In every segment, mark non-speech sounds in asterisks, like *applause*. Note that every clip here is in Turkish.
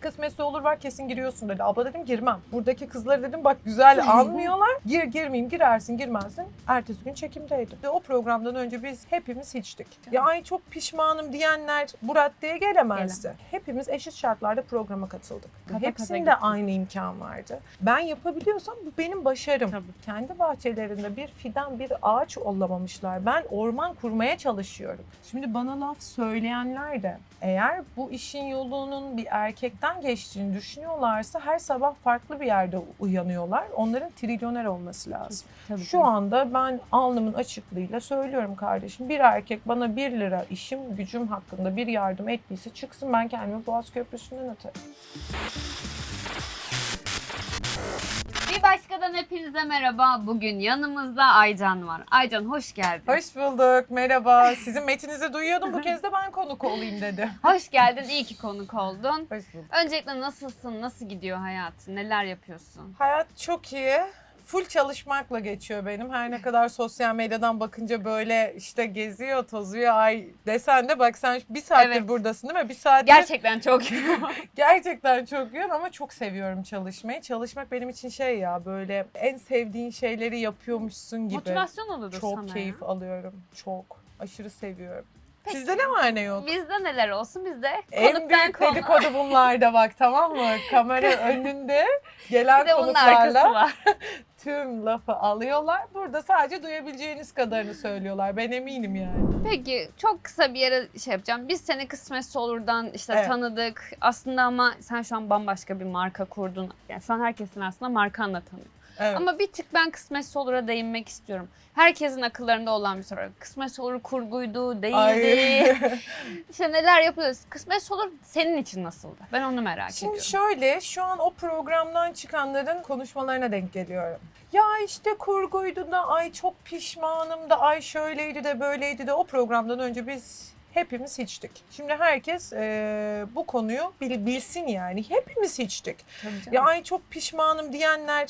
Kısmetse olur var kesin giriyorsun dedi. Abla dedim girmem. Buradaki kızları dedim bak güzel anmıyorlar. Gir girmeyeyim girersin girmezsin. Ertesi gün çekimdeydim. Ve o programdan önce biz hepimiz hiçtik. Ya ay çok pişmanım diyenler bu raddeye gelemezdi. Hepimiz eşit şartlarda programa katıldık. Kafa Hepsinde gittik. aynı imkan vardı. Ben yapabiliyorsam bu benim başarım. Tabii. Kendi bahçelerinde bir fidan, bir ağaç ollamamışlar. Ben orman kurmaya çalışıyorum. Şimdi bana laf söyleyenler de eğer bu işin yolunun bir erkekten geçtiğini düşünüyorlarsa her sabah farklı bir yerde uyanıyorlar. Onların trilyoner olması lazım. Tabii, Şu anda ben alnımın açıklığıyla söylüyorum kardeşim. Bir erkek bana 1 lira işim gücüm hakkında bir yardım ettiyse çıksın ben kendimi Boğaz Köprüsü'nden atarım. Başkadan hepinize merhaba. Bugün yanımızda Aycan var. Aycan hoş geldin. Hoş bulduk. Merhaba. Sizin metinizi duyuyordum. Bu *laughs* kez de ben konuk olayım dedi. Hoş geldin. İyi ki konuk oldun. Hoş bulduk. Öncelikle nasılsın? Nasıl gidiyor hayatın? Neler yapıyorsun? Hayat çok iyi. Full çalışmakla geçiyor benim. Her ne kadar sosyal medyadan bakınca böyle işte geziyor, tozuyor ay desen de bak sen bir saattir Evet. buradasın değil mi? Bir saattir Gerçekten çok *laughs* gerçekten çok yoğun ama çok seviyorum çalışmayı. Çalışmak benim için şey ya böyle en sevdiğin şeyleri yapıyormuşsun gibi. Motivasyon oludur çok sana ya. keyif alıyorum. Çok. Aşırı seviyorum. Sizde ne var ne yok? Bizde neler olsun? Bizde En büyük konu. dedikodu bunlarda bak tamam mı? Kamera *laughs* önünde gelen Bir de bunun arkası konuklarla *laughs* var. tüm lafı alıyorlar. Burada sadece duyabileceğiniz kadarını söylüyorlar. Ben eminim yani. Peki çok kısa bir yere şey yapacağım. Biz seni kısmetse olurdan işte Evet. tanıdık. Aslında ama sen şu an bambaşka bir marka kurdun. Yani şu an herkesin aslında markanla tanıyor. Evet. Ama bir tık ben kısmetse olura değinmek istiyorum. Herkesin akıllarında olan bir soru. Kısmetse olur kurguydu, değildi. *laughs* İşte neler yapıyoruz? Kısmetse olur senin için nasıldı? Ben onu merak Şimdi ediyorum. şöyle şu an o programdan çıkanların konuşmalarına denk geliyorum. Ya işte kurguydu da ay çok pişmanım da ay şöyleydi de böyleydi de o programdan önce biz hepimiz hiçtik. Şimdi herkes eee, bu konuyu bil- bilsin yani. Hepimiz hiçtik. Ya ay çok pişmanım diyenler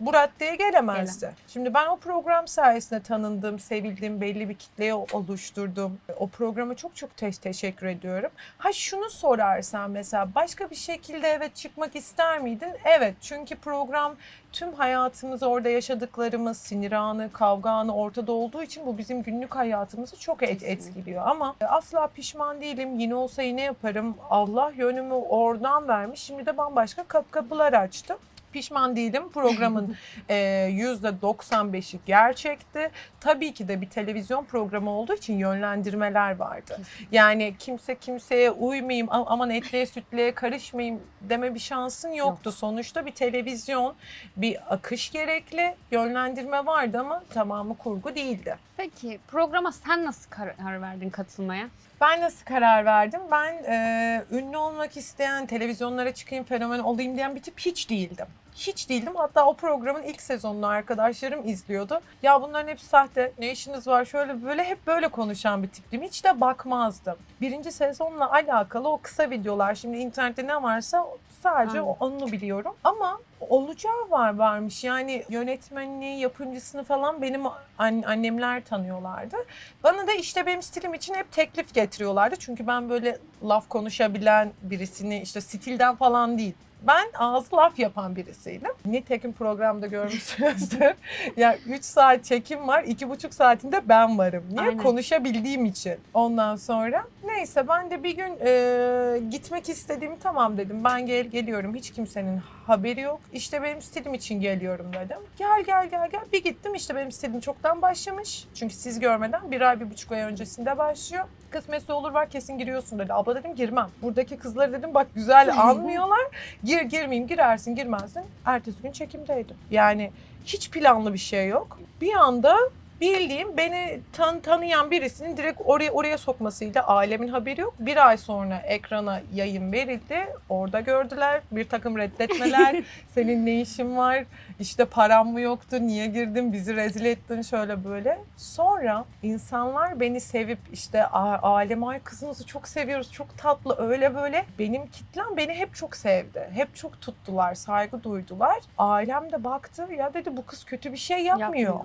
bu raddeye gelemezdi. Şimdi ben o program sayesinde tanındım, sevildim, belli bir kitleye oluşturdum. O programa çok çok te- teşekkür ediyorum. Ha şunu sorarsan mesela başka bir şekilde evet çıkmak ister miydin? Evet çünkü program tüm hayatımız orada yaşadıklarımız, sinir anı, kavga anı ortada olduğu için bu bizim günlük hayatımızı çok et- etkiliyor. Ama asla pişman değilim. Yine olsa yine yaparım. Allah yönümü oradan vermiş. Şimdi de bambaşka kap kapılar açtı. Pişman değilim. Programın *laughs* e, %95'i gerçekti. Tabii ki de bir televizyon programı olduğu için yönlendirmeler vardı. Yani kimse kimseye uymayayım, aman etliye sütlüye karışmayayım deme bir şansın yoktu. Sonuçta bir televizyon, bir akış gerekli, yönlendirme vardı ama tamamı kurgu değildi. Peki programa sen nasıl karar verdin katılmaya? Ben nasıl karar verdim? Ben e, ünlü olmak isteyen, televizyonlara çıkayım, fenomen olayım diyen bir tip hiç değildim. Hiç değildim. Hatta o programın ilk sezonunu arkadaşlarım izliyordu. Ya bunların hepsi sahte. Ne işiniz var? Şöyle böyle hep böyle konuşan bir tiptim. Hiç de bakmazdım. Birinci sezonla alakalı o kısa videolar. Şimdi internette ne varsa sadece Aynen. onu biliyorum. Ama olacağı var varmış. Yani yönetmenini, yapımcısını falan benim an- annemler tanıyorlardı. Bana da işte benim stilim için hep teklif getiriyorlardı. Çünkü ben böyle laf konuşabilen birisini işte stilden falan değil. Ben ağzı laf yapan birisiydim. Nitekim programda görmüşsünüzdür. *laughs* ya 3 saat çekim var, 2,5 saatinde ben varım. Niye? Aynen. Konuşabildiğim için. Ondan sonra neyse ben de bir gün e, gitmek istediğimi tamam dedim. Ben gel geliyorum. Hiç kimsenin haberi yok. İşte benim stilim için geliyorum dedim. Gel gel gel gel. Bir gittim işte benim stilim çoktan başlamış. Çünkü siz görmeden bir ay bir buçuk ay öncesinde başlıyor. Kısmetse olur var kesin giriyorsun dedi. Abla dedim girmem. Buradaki kızları dedim bak güzel *laughs* anmıyorlar. Gir girmeyeyim girersin girmezsin. Ertesi gün çekimdeydim. Yani hiç planlı bir şey yok. Bir anda bildiğim beni tan tanıyan birisinin direkt oraya oraya sokmasıyla alemin haberi yok. Bir ay sonra ekrana yayın verildi. Orada gördüler bir takım reddetmeler. *laughs* Senin ne işin var? İşte param mı yoktu? Niye girdin? Bizi rezil ettin şöyle böyle. Sonra insanlar beni sevip işte "Aa, alem ay kızınızı çok seviyoruz. Çok tatlı öyle böyle. Benim kitlem beni hep çok sevdi. Hep çok tuttular, saygı duydular. Ailem de baktı ya dedi bu kız kötü bir şey yapmıyor. Yapmıyor.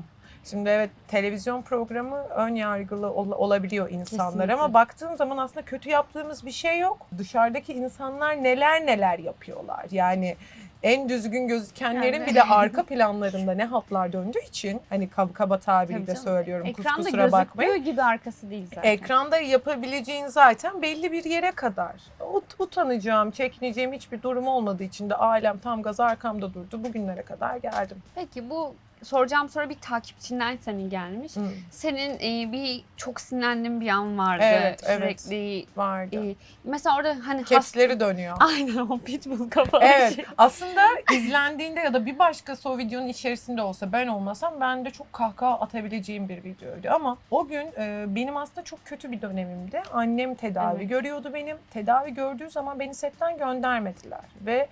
Şimdi evet televizyon programı ön yargılı ol- olabiliyor insanlar Kesinlikle. ama baktığın zaman aslında kötü yaptığımız bir şey yok. Dışarıdaki insanlar neler neler yapıyorlar. Yani en düzgün gözükenlerin Yani. bile arka planlarında ne hatlar döndüğü için hani kab- kaba tabiriyle söylüyorum Ekranda kusura bakmayın. gözüktüğü gibi arkası değil zaten. Ekranda yapabileceğin zaten belli bir yere kadar. Ut- utanacağım, çekineceğim hiçbir durum olmadığı için de ailem tam gaz arkamda durdu. Bugünlere kadar geldim. Peki bu soracağım soru bir takipçinden senin gelmiş. Hı, Senin e, bir çok sinirlendiğin bir an vardı. Evet, evet. Sürekli vardı. e, mesela orada hani Kepsleri dönüyor. *laughs* Aynen o pitbull kafalı Evet şey. aslında izlendiğinde ya da bir başkası o videonun içerisinde olsa ben olmasam ben de çok kahkaha atabileceğim bir videoydu. Ama o gün e, benim aslında çok kötü bir dönemimdi. Annem tedavi Evet. görüyordu benim. Tedavi gördüğü zaman beni setten göndermediler. Ve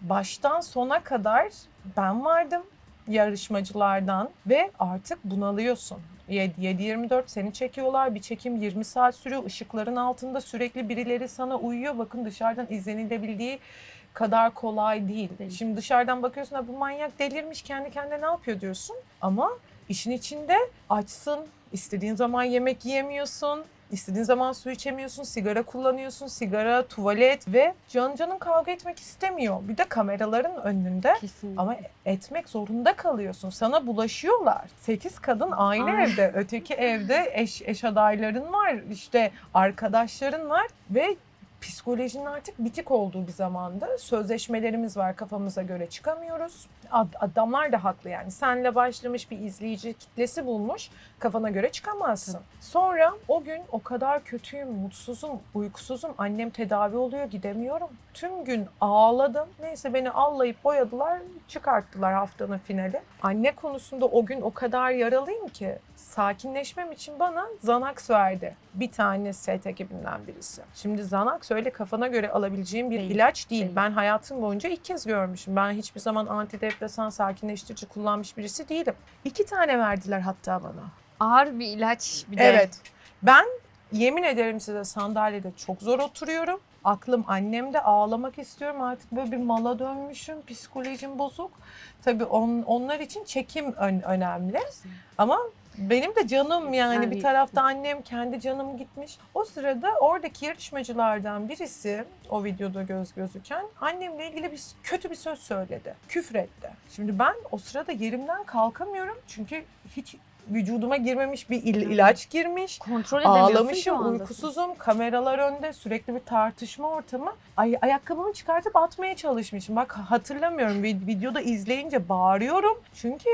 baştan sona kadar ben vardım yarışmacılardan ve artık bunalıyorsun. 7-24 seni çekiyorlar. Bir çekim 20 saat sürüyor. Işıkların altında sürekli birileri sana uyuyor. Bakın dışarıdan izlenilebildiği kadar kolay değil. Değil. Şimdi dışarıdan bakıyorsun da bu manyak delirmiş kendi kendine ne yapıyor diyorsun. Ama işin içinde açsın, istediğin zaman yemek yiyemiyorsun. İstediğin zaman su içemiyorsun, sigara kullanıyorsun, sigara, tuvalet ve can canın kavga etmek istemiyor. Bir de kameraların önünde Kesinlikle. ama etmek zorunda kalıyorsun. Sana bulaşıyorlar. Sekiz kadın aynı Ay. evde. Öteki evde eş, eş adayların var. işte arkadaşların var. Ve psikolojinin artık bitik olduğu bir zamanda sözleşmelerimiz var kafamıza göre çıkamıyoruz. Ad- adamlar da haklı yani. Senle başlamış bir izleyici kitlesi bulmuş. Kafana göre çıkamazsın. Sonra o gün o kadar kötüyüm, mutsuzum, uykusuzum. Annem tedavi oluyor, gidemiyorum. Tüm gün ağladım. Neyse beni allayıp boyadılar, çıkarttılar haftanın finali. Anne konusunda o gün o kadar yaralıyım ki sakinleşmem için bana Xanax verdi. Bir tane set ekibinden birisi. Şimdi Xanax öyle kafana göre alabileceğim bir Değil, ilaç değil. değil. Ben hayatım boyunca ilk kez görmüşüm. Ben hiçbir zaman antidepresan, sakinleştirici kullanmış birisi değilim. İki tane verdiler hatta bana. Ağır bir ilaç bir de. Evet. Ben yemin ederim size sandalyede çok zor oturuyorum. Aklım annemde ağlamak istiyorum. Artık böyle bir mala dönmüşüm. Psikolojim bozuk. Tabii on, onlar için çekim ön- önemli. Ama benim de canım yani, Yani- bir tarafta annem kendi canım gitmiş. O sırada oradaki yarışmacılardan birisi o videoda göz gözüken annemle ilgili bir kötü bir söz söyledi. Küfretti. Şimdi ben o sırada yerimden kalkamıyorum. Çünkü hiç vücuduma girmemiş bir il- ilaç girmiş. Kontrol Ağlamışım, uykusuzum, kameralar önde, sürekli bir tartışma ortamı. Ay, ayakkabımı çıkartıp atmaya çalışmışım. Bak hatırlamıyorum, Vi- videoda izleyince bağırıyorum. Çünkü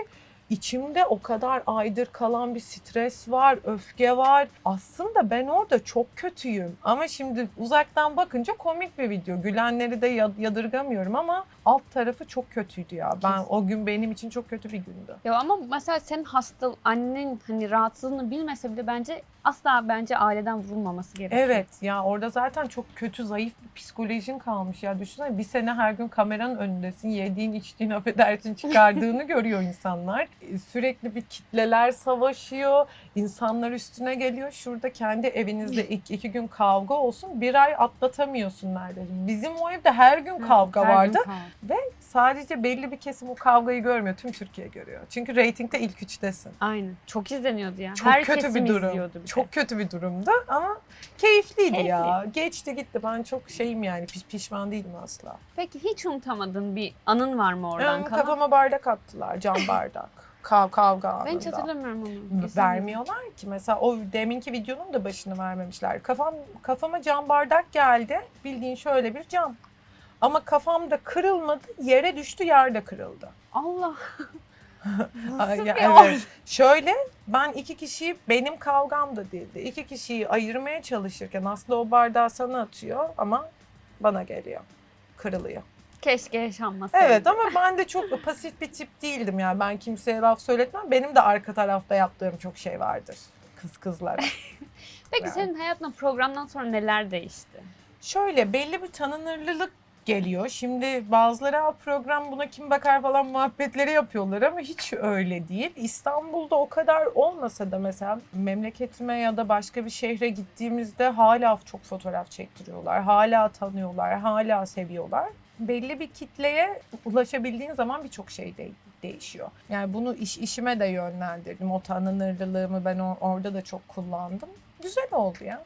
içimde o kadar aydır kalan bir stres var, öfke var. Aslında ben orada çok kötüyüm. Ama şimdi uzaktan bakınca komik bir video. Gülenleri de ya- yadırgamıyorum ama alt tarafı çok kötüydü ya. Ben Kesin. o gün benim için çok kötü bir gündü. Ya ama mesela senin hasta annen hani rahatsızlığını bilmese bile bence asla bence aileden vurulmaması gerekiyor. Evet ya orada zaten çok kötü zayıf bir psikolojin kalmış ya düşünsene bir sene her gün kameranın önündesin yediğin içtiğin *laughs* affedersin çıkardığını görüyor insanlar. E, Sürekli bir kitleler savaşıyor insanlar üstüne geliyor şurada kendi evinizde iki, iki gün kavga olsun bir ay atlatamıyorsun neredeyse. Bizim o evde her gün kavga Her gün vardı kavga. Sadece belli bir kesim o kavgayı görmüyor tüm Türkiye görüyor. Çünkü reytingde ilk üçtesin. Aynen. Çok izleniyordu ya. Çok Her kötü bir durum. izliyordu bir. Çok kötü bir durumdu ama keyifliydi Keyifli. ya. Geçti gitti. Ben çok şeyim yani piş- pişman değilim asla. Peki hiç unutamadığın bir anın var mı oradan kalan? kafama bardak attılar. Cam *laughs* bardak. Kav kavga anında. Ben hiç hatırlamıyorum onu. Vermiyorlar ki. Mesela o deminki videonun da başını vermemişler. Kafam kafama cam bardak geldi. Bildiğin şöyle bir cam. Ama kafamda kırılmadı. Yere düştü, yerde kırıldı. Allah. *laughs* Nasıl ya bir evet. Şöyle ben iki kişiyi benim kavgam da değildi. İki kişiyi ayırmaya çalışırken aslında o bardağı sana atıyor ama bana geliyor. Kırılıyor. Keşke yaşanmasaydı. Evet ama ben de çok pasif bir tip değildim yani. Ben kimseye laf söyletmem. Benim de arka tarafta yaptığım çok şey vardır. Kız kızlara. *laughs* Peki Yani. senin hayatında programdan sonra neler değişti? Şöyle belli bir tanınırlılık geliyor. Şimdi bazıları "Aa, program buna kim bakar falan muhabbetleri yapıyorlar ama hiç öyle değil. İstanbul'da o kadar olmasa da mesela memleketime ya da başka bir şehre gittiğimizde hala çok fotoğraf çektiriyorlar. Hala tanıyorlar, hala seviyorlar. Belli bir kitleye ulaşabildiğin zaman birçok şey de- değişiyor. Yani bunu iş işime de yönlendirdim. O tanınırlılığımı ben o- orada da çok kullandım. Güzel oldu ya.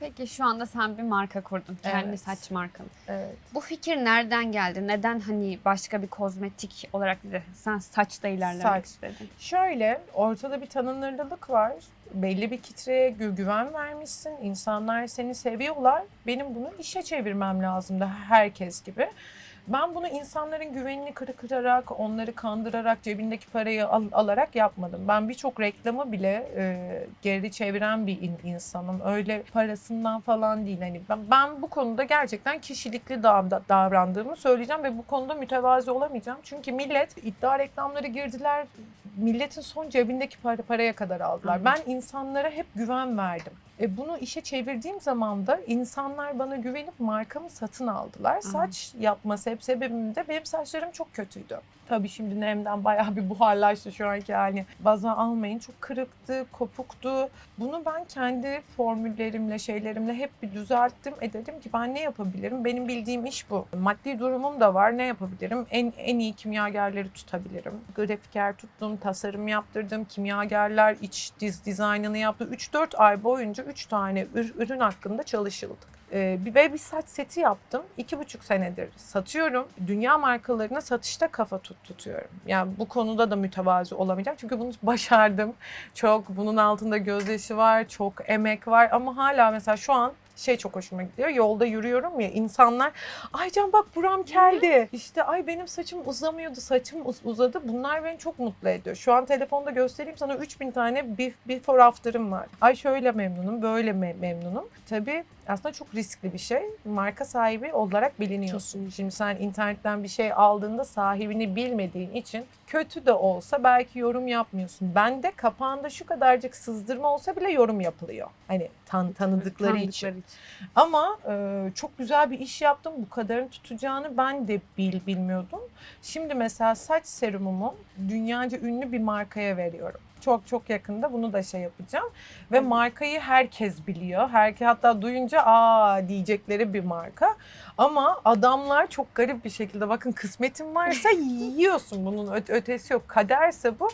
Peki şu anda sen bir marka kurdun. Kendi Evet. saç markanı. Evet. Bu fikir nereden geldi? Neden hani başka bir kozmetik olarak değil de sen saçta ilerlemek Saç. istedin? Şöyle ortada bir tanınırlılık var. Belli bir kitleye gü- güven vermişsin. İnsanlar seni seviyorlar. Benim bunu işe çevirmem lazımdı herkes gibi. Ben bunu insanların güvenini kırı kırarak, onları kandırarak, cebindeki parayı al- alarak yapmadım. Ben birçok reklamı bile e, geri çeviren bir in- insanım. Öyle parasından falan değil. Hani ben, ben bu konuda gerçekten kişilikli dav- davrandığımı söyleyeceğim ve bu konuda mütevazi olamayacağım. Çünkü millet iddia reklamları girdiler. Milletin son cebindeki para, paraya kadar aldılar. Ben insanlara hep güven verdim. E bunu işe çevirdiğim zaman da insanlar bana güvenip markamı satın aldılar. Saç yapma seb- sebebim de benim saçlarım çok kötüydü. Tabii şimdi nemden bayağı bir buharlaştı şu anki hali. Bazen almayın çok kırıktı, kopuktu. Bunu ben kendi formüllerimle, şeylerimle hep bir düzelttim. E dedim ki ben ne yapabilirim? Benim bildiğim iş bu. Maddi durumum da var. Ne yapabilirim? En, en iyi kimyagerleri tutabilirim. Grafiker tuttum, tasarım yaptırdım. Kimyagerler iç diz dizaynını yaptı. 3-4 ay boyunca 3 tane ür- ürün hakkında çalışıldık. Ee, bir- ve saç seti yaptım. İki buçuk senedir satıyorum. Dünya markalarına satışta kafa tut tutuyorum. Yani bu konuda da mütevazi olamayacağım. Çünkü bunu başardım. Çok bunun altında gözyaşı var, çok emek var. Ama hala mesela şu an şey çok hoşuma gidiyor. Yolda yürüyorum ya insanlar Aycan bak buram keldi. İşte ay benim saçım uzamıyordu, saçım uz- uzadı. Bunlar beni çok mutlu ediyor. Şu an telefonda göstereyim sana 3000 tane bef- before after'ım var. Ay şöyle memnunum, böyle me- memnunum. Tabii aslında çok riskli bir şey. Marka sahibi olarak biliniyorsun. Kesinlikle. Şimdi sen internetten bir şey aldığında sahibini bilmediğin için kötü de olsa belki yorum yapmıyorsun. Bende kapağında şu kadarcık sızdırma olsa bile yorum yapılıyor. Hani tan tanıdıkları için. Tanıdıkları Ama e, çok güzel bir iş yaptım. Bu kadarını tutacağını ben de bil bilmiyordum. Şimdi mesela saç serumumu dünyaca ünlü bir markaya veriyorum. Çok çok yakında bunu da şey yapacağım. Ve markayı herkes biliyor. Herkes hatta duyunca aa diyecekleri bir marka. Ama adamlar çok garip bir şekilde bakın kısmetin varsa *laughs* yiyorsun. Bunun ötesi yok. Kaderse bu.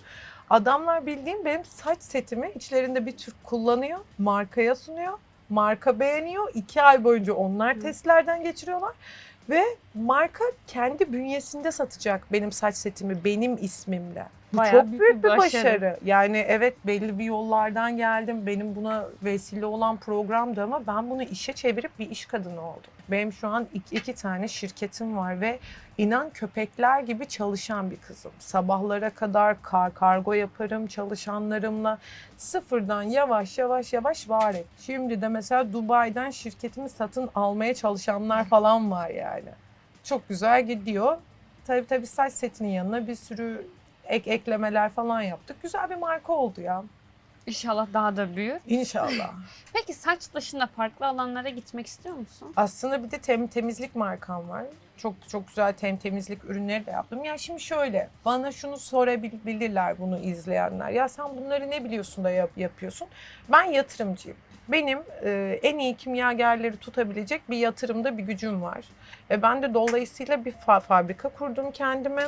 Adamlar bildiğim benim saç setimi içlerinde bir Türk kullanıyor. Markaya sunuyor. Marka beğeniyor. iki ay boyunca onlar testlerden geçiriyorlar. Ve marka kendi bünyesinde satacak benim saç setimi benim ismimle. Bu Bayağı çok büyük büyük, bir bir başarı. başarı. Yani evet belli bir yollardan geldim. Benim buna vesile olan programdı ama ben bunu işe çevirip bir iş kadını oldum. Benim şu an iki, iki tane şirketim var ve inan köpekler gibi çalışan bir kızım. Sabahlara kadar kar, kargo yaparım çalışanlarımla. Sıfırdan yavaş yavaş yavaş var et. Şimdi de mesela Dubai'den şirketimi satın almaya çalışanlar falan var yani. Çok güzel gidiyor. Tabii tabii saç setinin yanına bir sürü ek eklemeler falan yaptık. Güzel bir marka oldu ya. İnşallah daha da büyür. İnşallah. *laughs* Peki saç dışında farklı alanlara gitmek istiyor musun? Aslında bir de tem, temizlik markam var. Çok çok güzel tem, temizlik ürünleri de yaptım. Ya şimdi şöyle bana şunu sorabilirler bunu izleyenler. Ya sen bunları ne biliyorsun da yap, yapıyorsun? Ben yatırımcıyım. Benim e, en iyi kimyagerleri tutabilecek bir yatırımda bir gücüm var. Ve ben de dolayısıyla bir fa- fabrika kurdum kendime.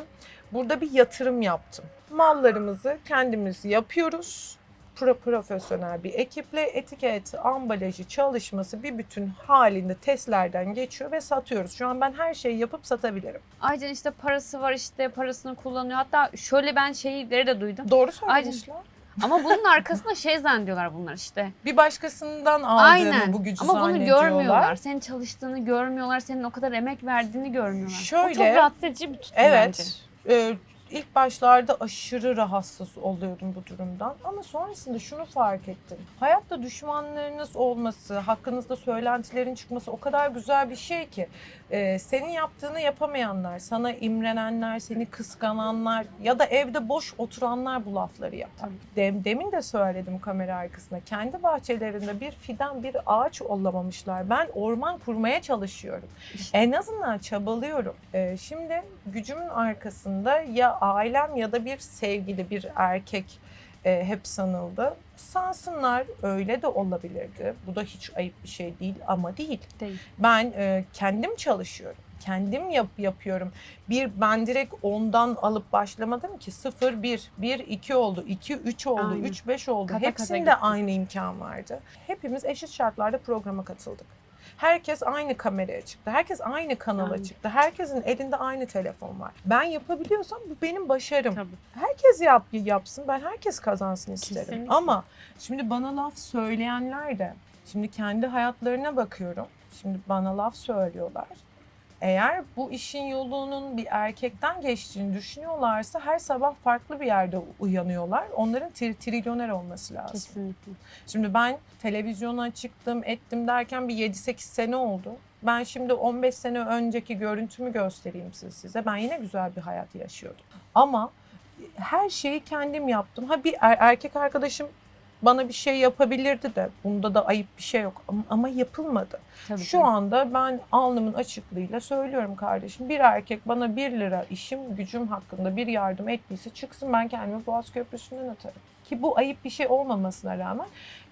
Burada bir yatırım yaptım. Mallarımızı kendimiz yapıyoruz. Pro profesyonel bir ekiple etiket, ambalajı, çalışması bir bütün halinde testlerden geçiyor ve satıyoruz. Şu an ben her şeyi yapıp satabilirim. Aycan işte parası var işte parasını kullanıyor. Hatta şöyle ben şeyleri de duydum. Doğru söylemişler. Ama bunun arkasında şey zannediyorlar bunlar işte. Bir başkasından aldığını Aynen. bu gücü Ama bunu zannediyorlar. görmüyorlar. Senin çalıştığını görmüyorlar. Senin o kadar emek verdiğini görmüyorlar. O Şöyle- çok rahatsız edici bir tutum bence. Evet. E, ilk başlarda aşırı rahatsız oluyordum bu durumdan. Ama sonrasında şunu fark ettim. Hayatta düşmanlarınız olması, hakkınızda söylentilerin çıkması o kadar güzel bir şey ki. E, senin yaptığını yapamayanlar, sana imrenenler, seni kıskananlar ya da evde boş oturanlar bu lafları yapar. Dem, demin de söyledim kamera arkasında. Kendi bahçelerinde bir fidan, bir ağaç ollamamışlar. Ben orman kurmaya çalışıyorum. En azından çabalıyorum. Ee, şimdi gücümün arkasında ya ailem ya da bir sevgili, bir erkek e, hep sanıldı. Sansınlar öyle de olabilirdi. Bu da hiç ayıp bir şey değil ama değil. Değil. Ben e, kendim çalışıyorum. kendim yap yapıyorum. Bir ben direkt ondan alıp başlamadım ki 0 1 1 2 oldu. 2 3 oldu. Aynen. 3 5 oldu. Kata kata Hepsinde gitti. aynı imkan vardı. Hepimiz eşit şartlarda programa katıldık. Herkes aynı kameraya çıktı. Herkes aynı kanala Aynen. çıktı. Herkesin elinde aynı telefon var. Ben yapabiliyorsam bu benim başarım. Tabii. Herkes yap yapsın. Ben herkes kazansın isterim. Kesinlikle. Ama şimdi bana laf söyleyenler de şimdi kendi hayatlarına bakıyorum. Şimdi bana laf söylüyorlar. Eğer bu işin yolunun bir erkekten geçtiğini düşünüyorlarsa her sabah farklı bir yerde uyanıyorlar. Onların tri- trilyoner olması lazım. Kesinlikle. Şimdi ben televizyona çıktım, ettim derken bir 7-8 sene oldu. Ben şimdi 15 sene önceki görüntümü göstereyim siz- size. Ben yine güzel bir hayat yaşıyordum. Ama her şeyi kendim yaptım. Ha bir er- erkek arkadaşım bana bir şey yapabilirdi de bunda da ayıp bir şey yok ama, ama yapılmadı. Tabii Şu anda ben alnımın açıklığıyla söylüyorum kardeşim. Bir erkek bana 1 lira işim gücüm hakkında bir yardım ettiyse çıksın ben kendimi Boğaz Köprüsü'nden atarım. Ki bu ayıp bir şey olmamasına rağmen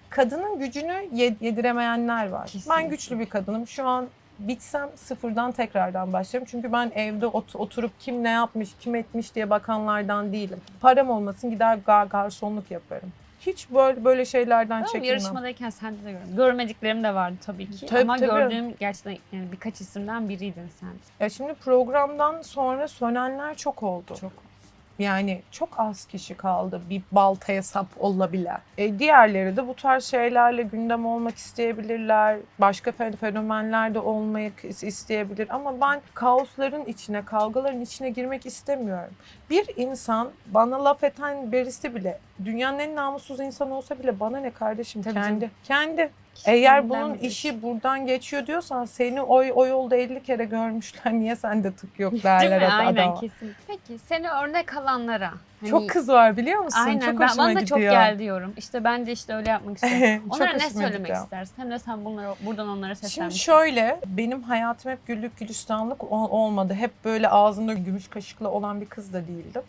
kadının gücünü ye- yediremeyenler var. Kesinlikle. Ben güçlü bir kadınım. Şu an bitsem sıfırdan tekrardan başlarım. Çünkü ben evde ot- oturup kim ne yapmış, kim etmiş diye bakanlardan değilim. Param olmasın gider gar- garsonluk yaparım. Hiç böyle böyle şeylerden Tamam, çekinmem. yarışmadayken sende de gördüm. Görmediklerim de vardı tabii ki. Tabii, Ama tabii. gördüğüm gerçekten yani birkaç isimden biriydin sen. Ya şimdi programdan sonra sönenler çok oldu. Çok. Yani çok az kişi kaldı bir baltaya sap olabilen. E, diğerleri de bu tarz şeylerle gündem olmak isteyebilirler. Başka fen- fenomenler de olmak is- isteyebilir. Ama ben kaosların içine, kavgaların içine girmek istemiyorum. Bir insan bana laf eten birisi bile, dünyanın en namussuz insanı olsa bile bana ne kardeşim Tabii kendi. canım. Kendi. Eğer bunun bilir. işi buradan geçiyor diyorsan seni o, o yolda 50 kere görmüşler. *laughs* Niye sende tık yok Değil derler mi? ad- Aynen adama. kesin. Peki seni örnek alanlara. hani- Çok kız var biliyor musun? Aynen çok ben, bana da gidiyor. çok gel diyorum. İşte ben de işte öyle yapmak istiyorum. *laughs* Onlara ne söylemek gidiyor. istersin? Hem de sen bunları buradan onlara Şimdi seslenmek şöyle benim hayatım hep güllük gülistanlık ol- olmadı. Hep böyle ağzında gümüş kaşıkla olan bir kız da değildim.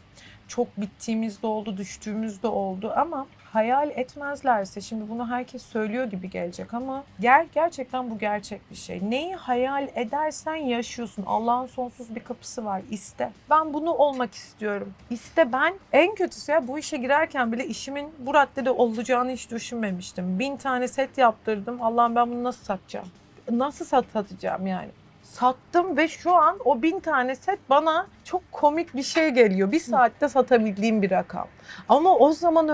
Çok bittiğimiz de oldu, düştüğümüz de oldu ama hayal etmezlerse şimdi bunu herkes söylüyor gibi gelecek ama ger gerçekten bu gerçek bir şey. Neyi hayal edersen yaşıyorsun. Allah'ın sonsuz bir kapısı var. İste. Ben bunu olmak istiyorum. İste ben. En kötüsü ya bu işe girerken bile işimin bu raddede olacağını hiç düşünmemiştim. Bin tane set yaptırdım. Allah'ım ben bunu nasıl satacağım? Nasıl sat satacağım yani? Sattım ve şu an o bin tane set bana çok komik bir şey geliyor. Bir saatte satabildiğim bir rakam. Ama o zaman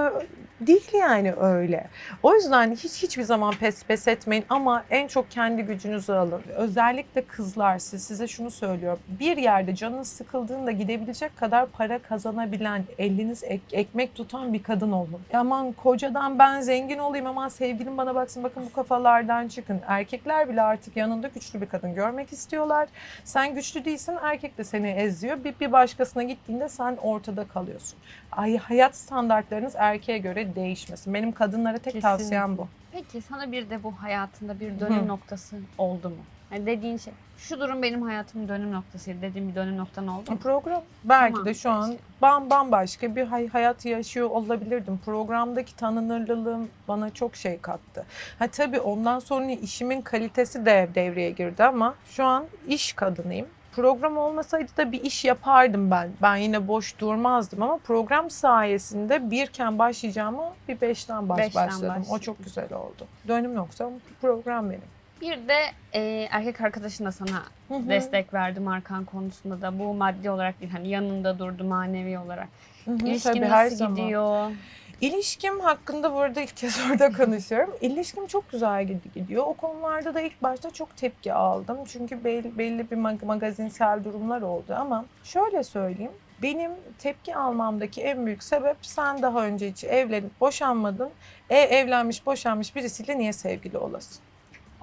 değil yani öyle. O yüzden hiç hiçbir zaman pes pes etmeyin ama en çok kendi gücünüzü alın. Özellikle kızlar siz size şunu söylüyorum. Bir yerde canınız sıkıldığında gidebilecek kadar para kazanabilen, eliniz ek- ekmek tutan bir kadın olun. Aman kocadan ben zengin olayım aman sevgilim bana baksın bakın bu kafalardan çıkın. Erkekler bile artık yanında güçlü bir kadın görmek istiyorlar. Sen güçlü değilsin erkek de seni eziyor. Bir, bir başkasına gittiğinde sen ortada kalıyorsun. Ay, hayat standartlarınız erkeğe göre değişmesin. Benim kadınlara tek Kesinlikle. tavsiyem bu. Peki sana bir de bu hayatında bir dönüm Hı. noktası oldu mu? Yani dediğin şey, şu durum benim hayatımın dönüm noktasıydı dediğin bir dönüm noktan oldu mu? Program belki Tamam, de şu an bam bambaşka bir hay- hayat yaşıyor olabilirdim. Programdaki tanınırlılığım bana çok şey kattı. Ha tabii ondan sonra işimin kalitesi de devreye girdi ama şu an iş kadınıyım. Program olmasaydı da bir iş yapardım ben. Ben yine boş durmazdım ama program sayesinde birken başlayacağıma bir beşten baş Beşten başladım. O başladın. çok güzel oldu. Dönüm noktam program benim. Bir de e, erkek arkadaşın da sana Hı hı. destek verdi markan konusunda da bu maddi olarak değil hani yanında durdu manevi olarak. Hı hı, İlişkin tabii, her nasıl zaman. İlişkim hakkında bu arada ilk kez *laughs* orada konuşuyorum. İlişkim çok güzel gid- gidiyor. O konularda da ilk başta çok tepki aldım. Çünkü belli, belli bir mag- magazinsel durumlar oldu ama şöyle söyleyeyim. Benim tepki almamdaki en büyük sebep sen daha önce hiç evlenip boşanmadın. E evlenmiş boşanmış birisiyle niye sevgili olasın?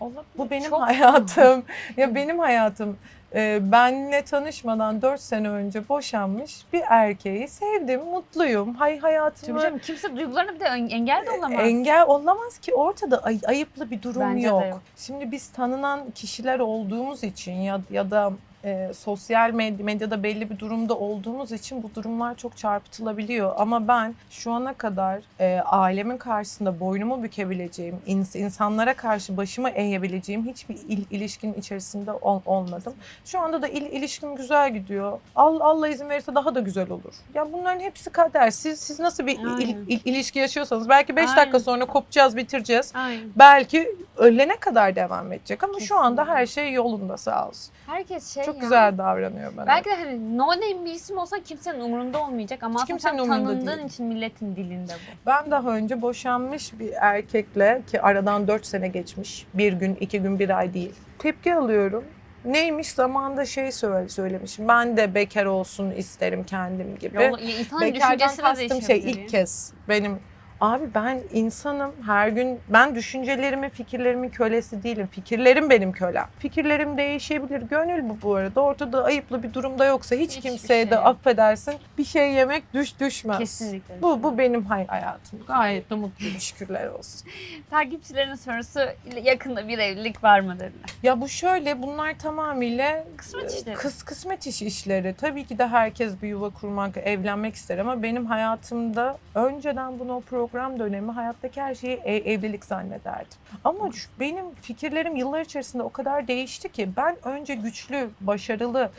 Olabilir. Bu benim Çok- hayatım. *laughs* ya benim hayatım. Ee, benle tanışmadan 4 sene önce boşanmış bir erkeği sevdim, mutluyum. Hay hayatımı Tabii canım kimse duygularına bir de en- engel de olamaz. Engel olamaz ki ortada ay- ayıplı bir durum Bence yok. yok. Şimdi biz tanınan kişiler olduğumuz için ya ya da e, sosyal med- medyada belli bir durumda olduğumuz için bu durumlar çok çarpıtılabiliyor. Ama ben şu ana kadar e, ailemin karşısında boynumu bükebileceğim, ins- insanlara karşı başımı eğebileceğim hiçbir il- ilişkinin içerisinde ol- olmadım. Şu anda da il- ilişkim güzel gidiyor. Al- Allah izin verirse daha da güzel olur. Ya bunların hepsi kader. Siz siz nasıl bir il- il- ilişki yaşıyorsanız belki 5 Aynen. dakika sonra kopacağız, bitireceğiz. Aynen. Belki ölene kadar devam edecek ama şu anda Kesinlikle. her şey yolunda sağ olsun. Herkes şey Çok ya, güzel davranıyor bana. Belki de hani no name bir isim olsa kimsenin umurunda olmayacak ama aslında sen tanındığın değil. için milletin dilinde bu. Ben daha önce boşanmış bir erkekle ki aradan 4 sene geçmiş. Bir gün, iki gün, bir ay değil. Tepki alıyorum. Neymiş zamanında şey söyle, söylemişim. Ben de bekar olsun isterim kendim gibi. Yol, insanın Bekardan kastım şey ilk kez benim Abi ben insanım her gün ben düşüncelerimi fikirlerimin kölesi değilim. Fikirlerim benim kölem. Fikirlerim değişebilir. Gönül bu bu arada. Ortada ayıplı bir durumda yoksa hiç Hiçbir kimseye şey de affedersin bir şey yemek düş düşmez. Kesinlikle. Bu, bu benim hay- hayatım. Gayet de mutluyum şükürler olsun. *laughs* Takipçilerin sorusu yakında bir evlilik var mı dediler. Ya bu şöyle bunlar tamamıyla Kısmet e, işleri. Kıs, kısmet iş işleri. Tabii ki de herkes bir yuva kurmak, evlenmek ister ama benim hayatımda önceden bunu o program dönemi hayattaki her şeyi e- evlilik zannederdim. Ama şu- benim fikirlerim yıllar içerisinde o kadar değişti ki ben önce güçlü, başarılı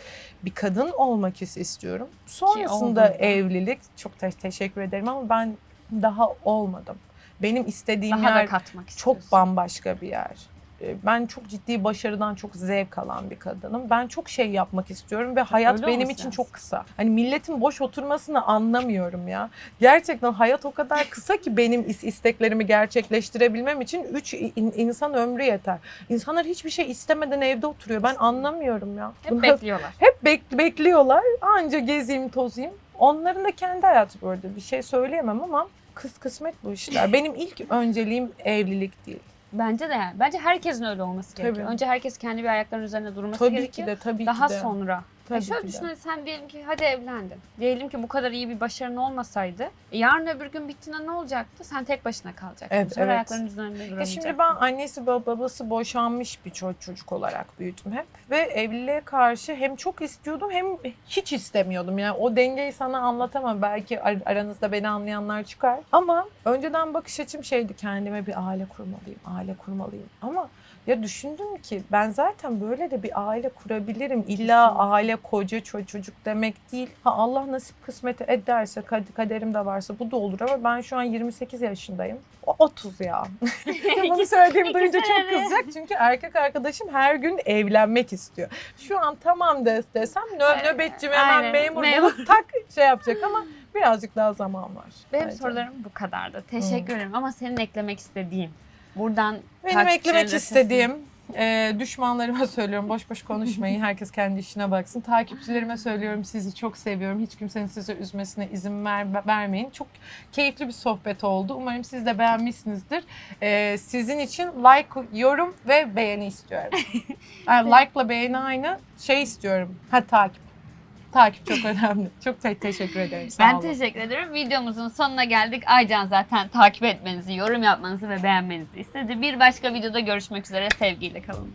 bir kadın olmak is- istiyorum. Sonrasında evlilik. Çok te- teşekkür ederim ama ben daha olmadım. Benim istediğim Daha yer da katmak istiyorsun. çok bambaşka bir yer. Ee, Ben çok ciddi başarıdan çok zevk alan bir kadınım. Ben çok şey yapmak istiyorum ve hayat Öyle benim için lazım. çok kısa. Hani milletin boş oturmasını anlamıyorum ya. Gerçekten hayat o kadar kısa ki benim is- isteklerimi gerçekleştirebilmem için 3 insan ömrü yeter. İnsanlar hiçbir şey istemeden evde oturuyor. Ben anlamıyorum ya. Hep Bunlar- bekliyorlar. hep bek- bekliyorlar. Anca gezeyim, tozayım. Onların da kendi hayatı bu arada. Bir şey söyleyemem ama kız kısmet bu işler. Benim ilk önceliğim evlilik değil. Bence de yani. Bence herkesin öyle olması gerekiyor. Tabii. Önce herkes kendi bir ayaklarının üzerine durması Tabii gerekiyor. ki de tabii Daha ki de. sonra. Tabii E şöyle ki de. düşün hadi sen diyelim ki hadi evlendin. Diyelim ki bu kadar iyi bir başarın olmasaydı e, yarın öbür gün bittiğinde ne olacaktı? Sen tek başına kalacaktın. Evet, Sonra evet. ayaklarının üzerinde Ya şimdi ben annesi bab- babası boşanmış bir ço- çocuk olarak büyüdüm hep ve evliliğe karşı hem çok istiyordum hem hiç istemiyordum. Yani o dengeyi sana anlatamam. Belki ar- aranızda beni anlayanlar çıkar. Ama önceden bakış açım şeydi kendime bir aile kurmalıyım, aile kurmalıyım. Ama ya düşündüm ki ben zaten böyle de bir aile kurabilirim. İlla Kesinlikle. aile, koca, ço- çocuk demek değil. Ha Allah nasip kısmet ederse, kad- kaderimde varsa bu da olur ama ben şu an 28 yaşındayım. O 30 ya. *laughs* Bunu söylediğimi duyunca çok kızacak çünkü erkek arkadaşım her gün evlenmek istiyor. Şu an tamam de, desem nö, nöbetçim hemen aynen, memur, memur. bulup tak şey yapacak ama birazcık daha zaman var. Benim bence. sorularım bu kadardı. Teşekkür ederim ama senin eklemek istediğin. Buradan Benim eklemek istediğim e, düşmanlarıma söylüyorum boş boş konuşmayın *laughs* herkes kendi işine baksın. Takipçilerime söylüyorum sizi çok seviyorum. Hiç kimsenin sizi üzmesine izin ver, vermeyin. Çok keyifli bir sohbet oldu. Umarım siz de beğenmişsinizdir. E, sizin için like, yorum ve beğeni istiyorum. *laughs* Yani like'la beğeni aynı şey istiyorum. Ha takip. Takip çok önemli. Çok te- teşekkür ederim. Sağ Ben olun. teşekkür ederim. Videomuzun sonuna geldik. Aycan zaten takip etmenizi, yorum yapmanızı ve beğenmenizi istedi. Bir başka videoda görüşmek üzere. Sevgiyle kalın.